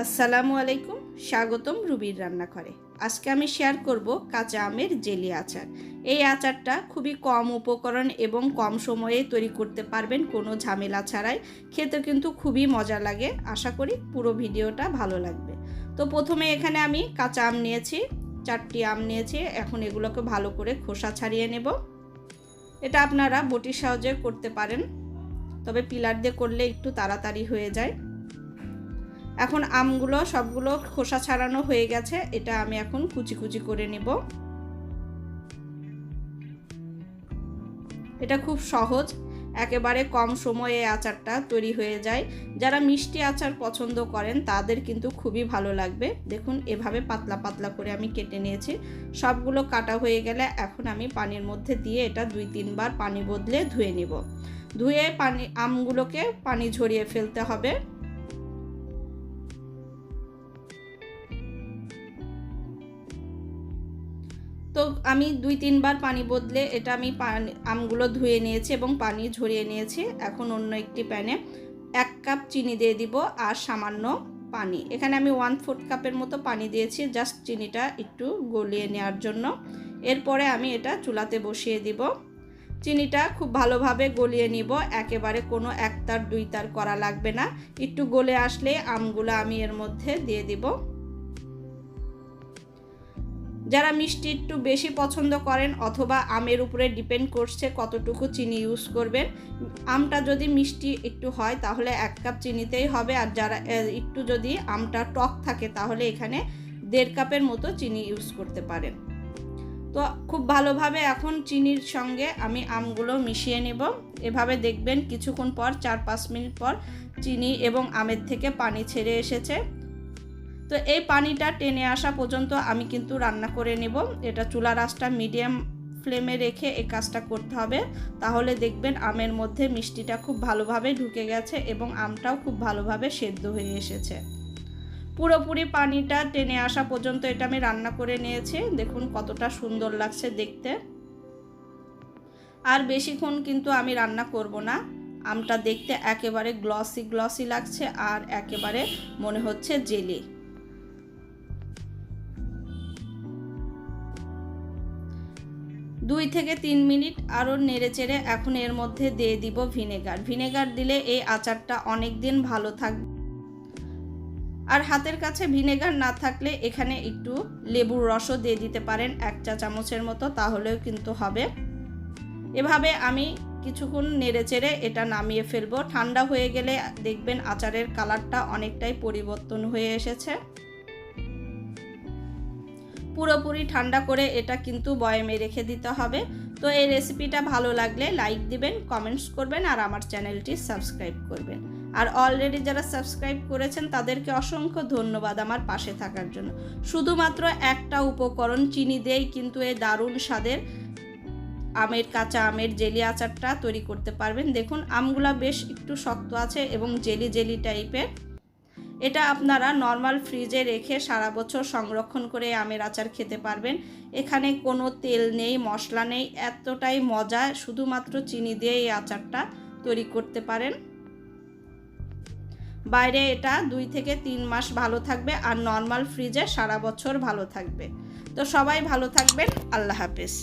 আসসালামু আলাইকুম, স্বাগতম রুবির রান্নাঘরে। আজকে আমি শেয়ার করব কাঁচা আমের জেলি আচার। এই আচারটা খুবই কম উপকরণ এবং কম সময়ে তৈরি করতে পারবেন কোনো ঝামেলা ছাড়াই। খেতে কিন্তু খুবই মজা লাগে। আশা করি পুরো ভিডিওটা ভালো লাগবে। তো প্রথমে এখানে আমি কাঁচা আম নিয়েছি, চারটি আম নিয়েছি। এখন এগুলোকে ভালো করে খোসা ছাড়িয়ে নেব। এটা আপনারা বটির সাহায্যে করতে পারেন, তবে পিলার দিয়ে করলে একটু তাড়াতাড়ি হয়ে যায়। এখন আমগুলো সবগুলো খোসা ছাড়ানো হয়ে গেছে, এটা আমি এখন কুচি কুচি করে নেব। এটা খুব সহজ, একেবারে কম সময়ে আচারটা তৈরি হয়ে যায়। যারা মিষ্টি আচার পছন্দ করেন, তাদের কিন্তু খুবই ভালো লাগবে। দেখুন, এভাবে পাতলা পাতলা করে আমি কেটে নিয়েছি। সবগুলো কাটা হয়ে গেলে এখন আমি পানির মধ্যে দিয়ে এটা দুই তিনবার পানি বদলে ধুয়ে নিব। ধুয়ে পানি, আমগুলোকে পানি ঝরিয়ে ফেলতে হবে। তো আমি দুই, তিনবার পানি বদলে এটা আমি আমগুলো ধুয়ে নিয়েছি এবং পানি ঝরিয়ে নিয়েছি। এখন অন্য একটি প্যানে এক কাপ চিনি দিয়ে দিব আর সামান্য পানি। এখানে আমি ওয়ান ফোর্থ কাপের মতো পানি দিয়েছি জাস্ট চিনিটা একটু গলিয়ে নেওয়ার জন্য। এরপরে আমি এটা চুলাতে বসিয়ে দিব। চিনিটা খুব ভালোভাবে গলিয়ে নিব, একেবারে কোনো একতার দুই তার করা লাগবে না। একটু গলে আসলে আমগুলো আমি এর মধ্যে দিয়ে দিব। যারা মিষ্টি একটু বেশি পছন্দ করেন অথবা আমের উপরে ডিপেন্ড করছে কতটুকু চিনি ইউজ করবেন, আমটা যদি মিষ্টি একটু হয় তাহলে এক কাপ চিনিতেই হবে আর যারা একটু যদি আমটা টক থাকে তাহলে এখানে দেড় কাপের মতো চিনি ইউজ করতে পারেন। তো খুব ভালোভাবে এখন চিনির সঙ্গে আমি আমগুলো মিশিয়ে নেব। এভাবে দেখবেন কিছুক্ষণ পর, চার পাঁচ মিনিট পর চিনি এবং আমের থেকে পানি ছেড়ে এসেছে। তো এই পানিটা টেনে আসা পর্যন্ত আমি কিন্তু রান্না করে নেব। এটা চুলা রাসটা মিডিয়াম ফ্লেমে রেখে এই কাজটা করতে হবে। তাহলে দেখবেন আমের মধ্যে মিষ্টিটা খুব ভালোভাবে ঢুকে গেছে এবং আমটাও খুব ভালোভাবে সেদ্ধ হয়ে এসেছে। পুরোপুরি পানিটা টেনে আসা পর্যন্ত এটা আমি রান্না করে নিয়েছি। দেখুন কতটা সুন্দর লাগছে দেখতে। আর বেশিক্ষণ কিন্তু আমি রান্না করব না। আমটা দেখতে একেবারে গ্লসি গ্লসি লাগছে আর একেবারে মনে হচ্ছে জেলি। দুই থেকে তিন মিনিট আরও নেড়ে চেড়ে এখন এর মধ্যে দিয়ে দিব ভিনেগার। ভিনেগার দিলে এই আচারটা অনেক দিন ভালো থাকবে আর হাতের কাছে ভিনেগার না থাকলে এখানে একটু লেবুর রসও দিয়ে দিতে পারেন এক চা চামচের মতো, তাহলেও কিন্তু হবে। এভাবে আমি কিছুক্ষণ নেড়ে চেড়ে এটা নামিয়ে ফেলব। ঠান্ডা হয়ে গেলে দেখবেন আচারের কালারটা অনেকটাই পরিবর্তন হয়ে এসেছে। পুরোপুরি ঠান্ডা করে এটা কিন্তু বয়েমে রেখে দিতে হবে। তো এই রেসিপিটা ভালো লাগলে লাইক দিবেন কমেন্টস করবেন আর আমার চ্যানেলটি সাবস্ক্রাইব করবেন। আর অলরেডি যারা সাবস্ক্রাইব করেছেন তাদেরকে অসংখ্য ধন্যবাদ আমার পাশে থাকার জন্য। শুধুমাত্র একটা উপকরণ চিনি দিয়েই কিন্তু এই দারুণ স্বাদের আমের কাঁচা আমের জেলি আচারটা তৈরি করতে পারবেন। দেখুন আমগুলা বেশ একটু শক্ত আছে এবং জেলি জেলি টাইপের এটা আপনারা নর্মাল ফ্রিজে রেখে সারা বছর সংরক্ষণ করে আমের আচার খেতে পারবেন। এখানে কোনো তেল নেই, মশলা নেই, এতটাই মজা। শুধুমাত্র চিনি দিয়ে এই আচারটা তৈরি করতে পারেন। বাইরে এটা দুই থেকে তিন মাস ভালো থাকবে আর নর্মাল ফ্রিজে সারা বছর ভালো থাকবে। তো সবাই ভালো থাকবেন, আল্লাহ হাফেজ।